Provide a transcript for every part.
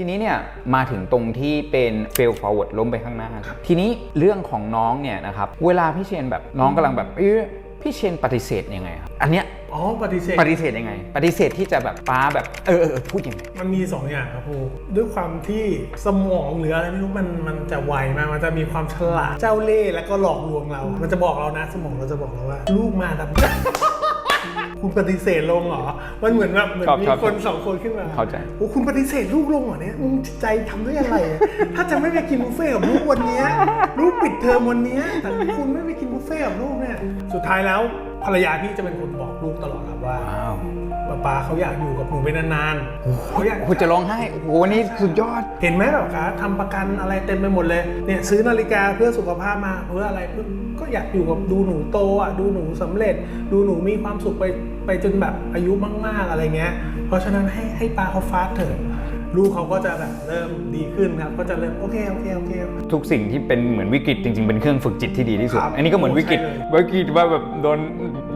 ทีนี้เนี่ยมาถึงตรงที่เป็น fail forward ล้มไปข้างหน้าครับทีนี้เรื่องของน้องเนี่ยนะครับเวลาพี่เชนแบบน้องกำลังแบบเอ้ยพี่เชนปฏิเสธยังไงครับอันเนี้ยอ๋อปฏิเสธปฏิเสธยังไง ปฏิเสธที่จะแบบป้าแบบเออเออเออพูดยังไงมันมีสองอย่างครับครูด้วยความที่สมองหรืออะไรไม่รู้มันมันจะไวมากมันจะมีความฉลาดเจ้าเล่ห์แล้วก็หลอกลวงเรา มันจะบอกเรานะ สมองเราจะบอกเราว่า ลูกมาดับ คุณปฏิเสธลงเหรอ มันเหมือนแบบเหมือนชอบมีชอบคนสองคนขึ้นมาเข้าใจโอ้คุณปฏิเสธลูกลงเหรอเนี่ยมึงจิตใจทำด้วยอะไรอะถ้าจะไม่ไปกินบุฟเฟ่ต์กับลูกวันเนี้ยลูกปิดเทอมวันเนี้ยแต่คุณไม่ไปกินบุฟเฟ่ต์กับลูกเนี่ย สุดท้ายแล้วภรรยาพี่จะเป็นคนบอกลูกตลอดครับว่าว้าว ป๊าป๊าเขาอยากอยู่กับหนูไปนานๆเขาอยากคุณจะร้องไห้โอ้โหนี่สุดยอด เห็นไหมแบบคะทำประกันอะไรเต็มไปหมดเลยเนี่ยซื้อนาฬิกาเพื่อสุขภาพมาเพื่ออะไรเพื่อก็อยากอยู่กับดูหนูโตอะดูหนูสำเร็จ ดูหนูมีความสุขไปไปจนแบบอายุมาก ๆอะไรเงี้ย เพราะฉะนั้นให้ให้ป้าเขาฟาสต์เถอะ ลูกเขาก็จะแบบเริ่มดีขึ้นครับ ก็จะเริ่มโอเคโอเคโอเค ทุกสิ่งที่เป็นเหมือนวิกฤตจริง ๆ เป็นเครื่องฝึกจิตที่ดีที่สุด ครับอันนี้ก็เหมือนวิกฤต ใช่เลย วิกฤตว่าแบบโดน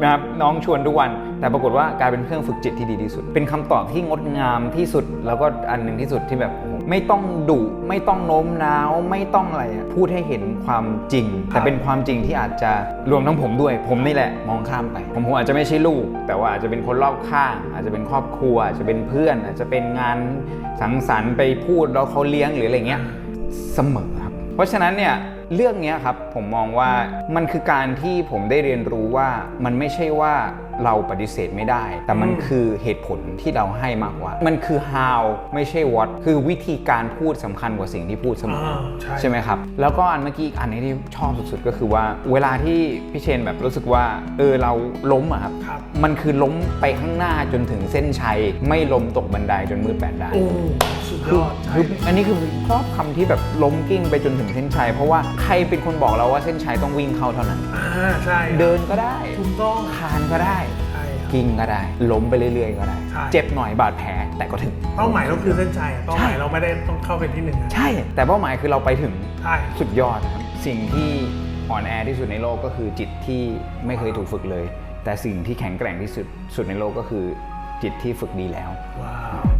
นะครับน้องชวนทุกวัน แต่ปรากฏว่ากลายเป็นเครื่องฝึกจิตที่ดีที่สุด เป็นคำตอบที่งดงามที่สุด แล้วก็อันหนึ่งที่สุดที่แบบโอ้โห ไม่ต้องดุไม่ต้องโน้มน้าว ไม่ต้องอะไรอะพูดให้เห็นความจริง แต่เป็นความจริงที่อาจจะรวมทั้งผมด้วย ผมนี่แหละมองข้ามไป ผมผมอาจจะไม่ใช่ลูก แต่ว่าอาจจะเป็นคนรอบข้าง อาจจะเป็นครอบครัว อาจจะเป็นเพื่อน อาจจะเป็นงานสังสรรค์ไปพูดแล้วเขาเลี้ยงหรืออะไรเงี้ยเสมอครับ เพราะฉะนั้นเนี่ยเรื่องเนี้ยครับผมมองว่ามันคือการที่ผมได้เรียนรู้ว่ามันไม่ใช่ว่าเราปฏิเสธไม่ได้ แต่มันอืมคือเหตุผลที่เราให้มากกว่า มันคือ how ไม่ใช่ what คือวิธีการพูดสำคัญกว่าสิ่งที่พูดเสมออ่าอใช่ใช่ไหมครับ แล้วก็อันเมื่อกี้อีกอันนี้ที่ชอบสุดๆก็คือว่าเวลาที่พี่เชนแบบรู้สึกว่าเออเราล้มอะครับครับมันคือล้มไปข้างหน้าจนถึงเส้นชัย ไม่ล้มตกบันไดจนมือแปดด้านโอ้สุดยคืออดใช่คืออันนี้คือชอบคำที่แบบล้มกิ้งไปจนถึงเส้นชัย เพราะว่าใครเป็นคนบอกเราว่าเส้นชัยต้องวิ่งเข้าเท่านั้นอ่าใช่ครับเดินก็ได้ถูกต้องคานก็ได้ใช่ครับ กิ้งก็ได้ ล้มไปเรื่อยๆ ก็ได้ ใช่ เจ็บหน่อยบาดแผลแต่ก็ถึง เป้าหมายเราคือเส้นชัยเป้าหมายเราไม่ได้ต้องเข้าเป็นที่หนึ่งนะใช่ แต่เป้าหมายคือเราไปถึงใช่ สุดยอดครับสิ่งที่อ่อนแอที่สุดในโลกก็คือจิตที่ไม่เคยถูกฝึกเลย แต่สิ่งที่แข็งแกร่งที่สุดสุดในโลกก็คือจิตที่ฝึกดีแล้ว ว้าว